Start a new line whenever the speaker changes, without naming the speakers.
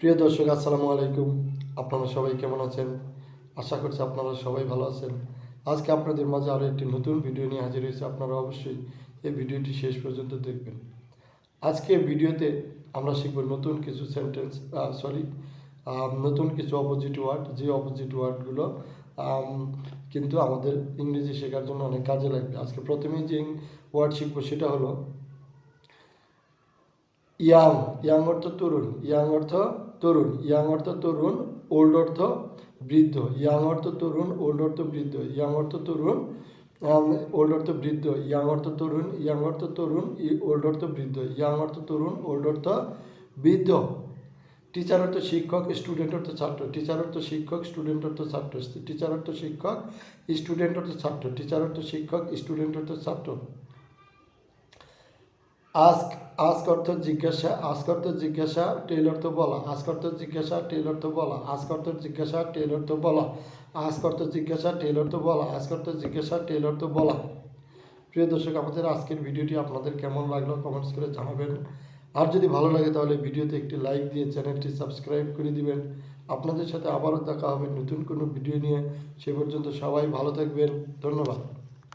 প্রিয় দর্শক, আসসালামু আলাইকুম। আপনারা সবাই কেমন আছেন? আশা করছি আপনারা সবাই ভালো আছেন। আজকে আপনাদের মাঝে আরও একটি নতুন ভিডিও নিয়ে হাজির হয়েছে। আপনারা অবশ্যই এই ভিডিওটি শেষ পর্যন্ত দেখবেন। আজকে ভিডিওতে আমরা শিখব নতুন কিছু সেন্টেন্স সরি নতুন কিছু অপোজিট ওয়ার্ড যে অপোজিট ওয়ার্ডগুলো কিন্তু আমাদের ইংরেজি শেখার জন্য অনেক কাজে লাগবে। আজকে প্রথমেই যে ওয়ার্ড শিখব সেটা হলো ইয়াং ইয়াং অর্থ তরুণ। ইয়াং অর্থ তরুণ, ইয়াং অর্থ তরুণ, ওল্ড অর্থ বৃদ্ধ, ইয়াং অর্থ তরুণ, ওল্ড অর্থ বৃদ্ধ, ইয়াং অর্থ তরুণ ওল্ড অর্থ বৃদ্ধ, ইয়াং অর্থ তরুণ, ইয়াং অর্থ তরুণ ওল্ড অর্থ বৃদ্ধ, ইয়াং অর্থ তরুণ, ওল্ড অর্থ বৃদ্ধ। টিচার অর্থ শিক্ষক স্টুডেন্ট অর্থ ছাত্র টিচার অর্থ শিক্ষক স্টুডেন্ট অর্থ ছাত্র টিচার অর্থ শিক্ষক স্টুডেন্ট অর্থ ছাত্র টিচার অর্থ শিক্ষক স্টুডেন্ট অর্থ ছাত্র। আস্ক আস্ক অর্থ জিজ্ঞাসা আস্ক অর্থ জিজ্ঞাসা টেল অর্থ বলা। আস্ক জিজ্ঞাসা টেল অর্থ বলা। আস্ক অর্থ জিজ্ঞাসা টেল অর্থ বলা। আস্ক অর্থ জিজ্ঞাসা টেল অর্থ বলা। আস্ক অর্থ জিজ্ঞাসা টেল অর্থ বলা। প্রিয় দর্শক আমাদের আজকের ভিডিওটি আপনাদের কেমন লাগল কমেন্টস করে জানাবেন। আর যদি ভালো লাগে তাহলে ভিডিওতে একটি লাইক দিয়ে চ্যানেলটি সাবস্ক্রাইব করে দিবেন। আপনাদের সাথে আবারও দেখা হবে নতুন কোনো ভিডিও নিয়ে। সে পর্যন্ত সবাই ভালো থাকবেন। ধন্যবাদ।